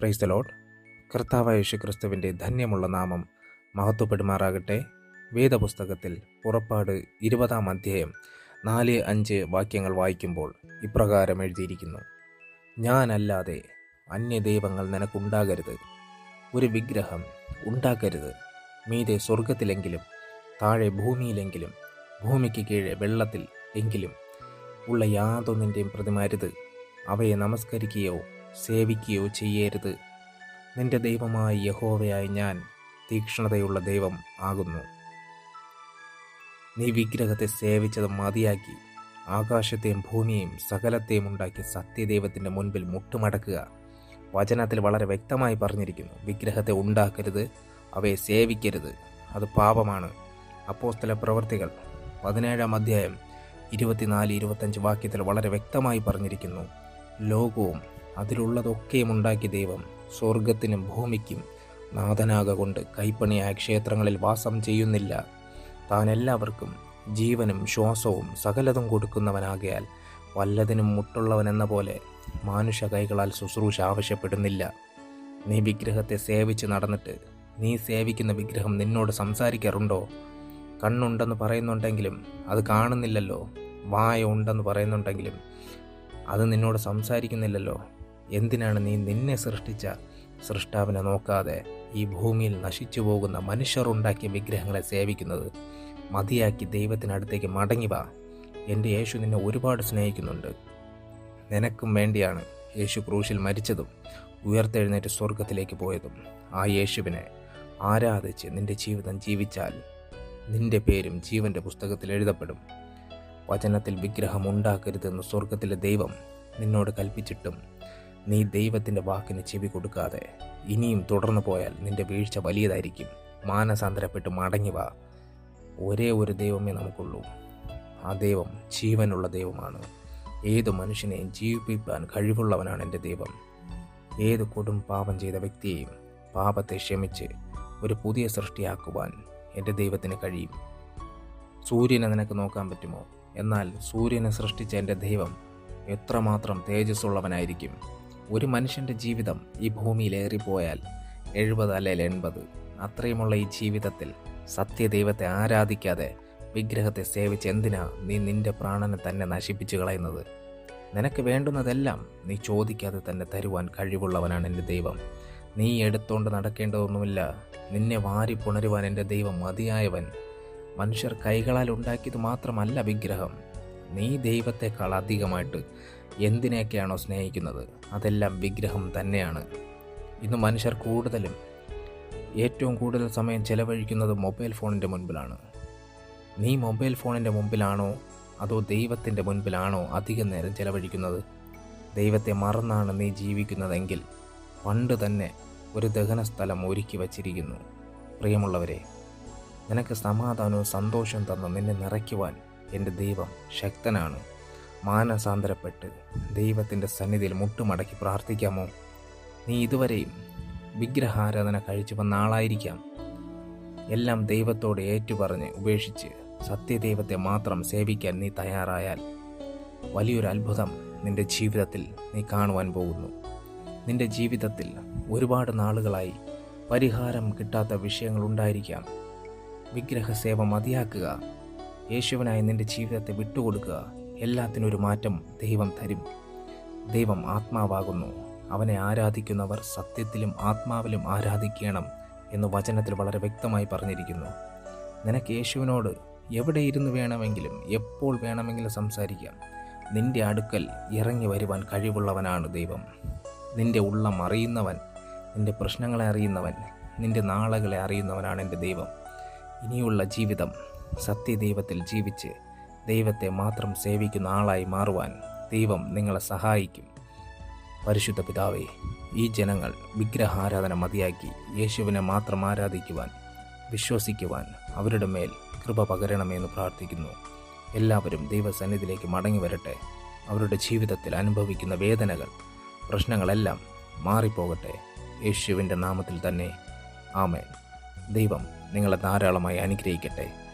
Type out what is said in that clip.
Praise the load കർത്താവായ യേശു ക്രിസ്തുവിന്റെ ധന്യമുള്ള നാമം മഹത്വപ്പെടുമാറാകട്ടെ. വേദപുസ്തകത്തിൽ പുറപ്പാട് ഇരുപതാം അധ്യായം നാല് അഞ്ച് വാക്യങ്ങൾ വായിക്കുമ്പോൾ ഇപ്രകാരം എഴുതിയിരിക്കുന്നു. ഞാനല്ലാതെ അന്യദൈവങ്ങൾ നിനക്കുണ്ടാകരുത്. ഒരു വിഗ്രഹം ഉണ്ടാക്കരുത്. മീതെ സ്വർഗത്തിലെങ്കിലും താഴെ ഭൂമിയിലെങ്കിലും ഭൂമിക്ക് കീഴെ വെള്ളത്തിൽ എങ്കിലും ഉള്ള യാതൊന്നിന്റെയും പ്രതിമരുത്. അവയെ നമസ്കരിക്കുകയോ സേവിക്കുകയോ ചെയ്യരുത്. നിന്റെ ദൈവമായി യഹോവയായി ഞാൻ തീക്ഷ്ണതയുള്ള ദൈവം ആകുന്നു. നീ വിഗ്രഹത്തെ സേവിച്ചത് മതിയാക്കി. ആകാശത്തെയും ഭൂമിയെയും സകലത്തെയും ഉണ്ടാക്കി സത്യദൈവത്തിന്റെ മുൻപിൽ മുട്ടുമടക്കുക. വചനത്തിൽ വളരെ വ്യക്തമായി പറഞ്ഞിരിക്കുന്നു വിഗ്രഹത്തെ ഉണ്ടാക്കരുത് അവയെ സേവിക്കരുത്. അത് പാപമാണ്. അപ്പോസ്തല പ്രവർത്തികൾ പതിനേഴാം അധ്യായം ഇരുപത്തിനാല് ഇരുപത്തഞ്ച് വാക്യത്തിൽ വളരെ വ്യക്തമായി പറഞ്ഞിരിക്കുന്നു ലോകവും അതിലുള്ളതൊക്കെയും ഉണ്ടാക്കി ദൈവം സ്വർഗത്തിനും ഭൂമിക്കും നാഥനാകൊണ്ട് കൈപ്പണിയായ ക്ഷേത്രങ്ങളിൽ വാസം ചെയ്യുന്നില്ല. താൻ എല്ലാവർക്കും ജീവനും ശ്വാസവും സകലതും കൊടുക്കുന്നവനാകയാൽ വല്ലതിനും മുട്ടുള്ളവനെന്ന പോലെ മാനുഷ കൈകളാൽ ശുശ്രൂഷ ആവശ്യപ്പെടുന്നില്ല. നീ വിഗ്രഹത്തെ സേവിച്ച് നടന്നിട്ട് നീ സേവിക്കുന്ന വിഗ്രഹം നിന്നോട് സംസാരിക്കാറുണ്ടോ? കണ്ണുണ്ടെന്ന് പറയുന്നുണ്ടെങ്കിലും അത് കാണുന്നില്ലല്ലോ. വായ ഉണ്ടെന്ന് പറയുന്നുണ്ടെങ്കിലും അത് നിന്നോട് സംസാരിക്കുന്നില്ലല്ലോ. എന്തിനാണ് നീ നിന്നെ സൃഷ്ടിച്ച സൃഷ്ടാവിനെ നോക്കാതെ ഈ ഭൂമിയിൽ നശിച്ചു പോകുന്ന മനുഷ്യർ ഉണ്ടാക്കിയ വിഗ്രഹങ്ങളെ സേവിക്കുന്നത്? മതിയാക്കി ദൈവത്തിനടുത്തേക്ക് മടങ്ങി വാ. എന്റെ യേശു നിന്നെ ഒരുപാട് സ്നേഹിക്കുന്നുണ്ട്. നിനക്കും വേണ്ടിയാണ് യേശു ക്രൂശിൽ മരിച്ചതും ഉയർത്തെഴുന്നേറ്റ് സ്വർഗത്തിലേക്ക് പോയതും. ആ യേശുവിനെ ആരാധിച്ച് നിന്റെ ജീവിതം ജീവിച്ചാൽ നിന്റെ പേരും ജീവന്റെ പുസ്തകത്തിൽ എഴുതപ്പെടും. വചനത്തിൽ വിഗ്രഹം ഉണ്ടാക്കരുതെന്ന് സ്വർഗത്തിലെ ദൈവം നിന്നോട് കൽപ്പിച്ചിട്ടും നീ ദൈവത്തിന്റെ വാക്കിന് ചെവി കൊടുക്കാതെ. ഇനിയും തുടർന്നു പോയാൽ നിന്റെ വീഴ്ച വലിയതായിരിക്കും. മാനസാന്തരപ്പെട്ട് മടങ്ങി വാ. ഒരേ ഒരു ദൈവമേ നമുക്കുള്ളൂ. ആ ദൈവം ജീവനുള്ള ദൈവമാണ്. ഏത് മനുഷ്യനെയും ജീവിപ്പിക്കാൻ കഴിവുള്ളവനാണ് എന്റെ ദൈവം. ഏത് കൊടും പാപം ചെയ്ത വ്യക്തിയെയും പാപത്തെ ക്ഷമിച്ച് ഒരു പുതിയ സൃഷ്ടിയാക്കുവാൻ എന്റെ ദൈവത്തിന് കഴിയും. സൂര്യനെ നിനക്ക് നോക്കാൻ പറ്റുമോ? എന്നാൽ സൂര്യനെ സൃഷ്ടിച്ച എന്റെ ദൈവം എത്രമാത്രം തേജസ്സുള്ളവനായിരിക്കും. ഒരു മനുഷ്യന്റെ ജീവിതം ഈ ഭൂമിയിൽ ഏറിപ്പോയാൽ എഴുപത് അല്ലെങ്കിൽ എൺപത്. അത്രയുമുള്ള ഈ ജീവിതത്തിൽ സത്യദൈവത്തെ ആരാധിക്കാതെ വിഗ്രഹത്തെ സേവിച്ച് എന്തിനാ നീ നിന്റെ പ്രാണനെ തന്നെ നശിപ്പിച്ചു കളയുന്നത്? നിനക്ക് വേണ്ടുന്നതെല്ലാം നീ ചോദിക്കാതെ തന്നെ തരുവാൻ കഴിവുള്ളവനാണ് എന്റെ ദൈവം. നീ എടുത്തോണ്ട് നടക്കേണ്ടതൊന്നുമില്ല. നിന്നെ വാരി പുണരുവാൻ എന്റെ ദൈവം മതിയായവൻ. മനുഷ്യർ കൈകളാൽ ഉണ്ടാക്കിയത് മാത്രമല്ല വിഗ്രഹം. നീ ദൈവത്തെക്കാൾ അധികമായിട്ട് എന്തിനെയൊക്കെയാണോ സ്നേഹിക്കുന്നത്? അതെല്ലാം വിഗ്രഹം തന്നെയാണ്. ഇന്ന് മനുഷ്യർ കൂടുതലും ഏറ്റവും കൂടുതൽ സമയം ചെലവഴിക്കുന്നത് മൊബൈൽ ഫോണിന്റെ മുൻപിലാണ്. നീ മൊബൈൽ ഫോണിന്റെ മുമ്പിലാണോ? അതോ ദൈവത്തിന്റെ മുൻപിലാണോ അധികം നേരം ചെലവഴിക്കുന്നത്? ദൈവത്തെ മറന്നാണ് നീ ജീവിക്കുന്നതെങ്കിൽ പണ്ട് തന്നെ ഒരു ദഹന സ്ഥലം ഒരുക്കി വച്ചിരിക്കുന്നു. പ്രിയമുള്ളവരെ നിനക്ക് സമാധാനവും സന്തോഷവും തന്ന് നിന്നെ നിറയ്ക്കുവാൻ എന്റെ ദൈവം ശക്തനാണ്. മാനസാന്തരപ്പെട്ട് ദൈവത്തിന്റെ സന്നിധിയിൽ മുട്ടുമടക്കി പ്രാർത്ഥിക്കാമോ? നീ ഇതുവരെയും വിഗ്രഹാരാധന കഴിച്ചു വന്ന ആളായിരിക്കാം. എല്ലാം ദൈവത്തോട് ഏറ്റുപറഞ്ഞ് ഉപേക്ഷിച്ച് സത്യദൈവത്തെ മാത്രം സേവിക്കാൻ നീ തയ്യാറായാൽ വലിയൊരു അത്ഭുതം നിന്റെ ജീവിതത്തിൽ നീ കാണുവാൻ പോകുന്നു. നിന്റെ ജീവിതത്തിൽ ഒരുപാട് നാളുകളായി പരിഹാരം കിട്ടാത്ത വിഷയങ്ങൾ ഉണ്ടായിരിക്കാം. വിഗ്രഹസേവ മതിയാക്കുക. യേശുവിനായി നിന്റെ ജീവിതത്തെ വിട്ടുകൊടുക്കുക. എല്ലാത്തിനും ഒരു മാറ്റം ദൈവം തരും. ദൈവം ആത്മാവാകുന്നു. അവനെ ആരാധിക്കുന്നവർ സത്യത്തിലും ആത്മാവിലും ആരാധിക്കണം എന്ന് വചനത്തിൽ വളരെ വ്യക്തമായി പറഞ്ഞിരിക്കുന്നു. നിനക്ക് യേശുവിനോട് എവിടെ ഇരുന്ന് വേണമെങ്കിലും എപ്പോൾ വേണമെങ്കിലും സംസാരിക്കാം. നിന്റെ അടുക്കൽ ഇറങ്ങി വരുവാൻ കഴിവുള്ളവനാണ് ദൈവം. നിന്റെ ഉള്ളം അറിയുന്നവൻ നിന്റെ പ്രശ്നങ്ങളെ അറിയുന്നവൻ നിന്റെ നാളുകളെ അറിയുന്നവനാണ് എന്റെ ദൈവം. ഇനിയുള്ള ജീവിതം സത്യദൈവത്തിൽ ജീവിച്ച് ദൈവത്തെ മാത്രം സേവിക്കുന്ന ആളായി മാറുവാൻ ദൈവം നിങ്ങളെ സഹായിക്കും. പരിശുദ്ധ പിതാവേ ഈ ജനങ്ങൾ വിഗ്രഹാരാധന മതിയാക്കി യേശുവിനെ മാത്രം ആരാധിക്കുവാൻ വിശ്വസിക്കുവാൻ അവരുടെ മേൽ കൃപ പകരണമെന്ന് പ്രാർത്ഥിക്കുന്നു. എല്ലാവരും ദൈവസന്നിധിയിലേക്ക് മടങ്ങി വരട്ടെ. അവരുടെ ജീവിതത്തിൽ അനുഭവിക്കുന്ന വേദനകൾ പ്രശ്നങ്ങളെല്ലാം മാറിപ്പോകട്ടെ. യേശുവിന്റെ നാമത്തിൽ തന്നെ. ആമേൻ. ദൈവം നിങ്ങളെ ധാരാളമായി അനുഗ്രഹിക്കട്ടെ.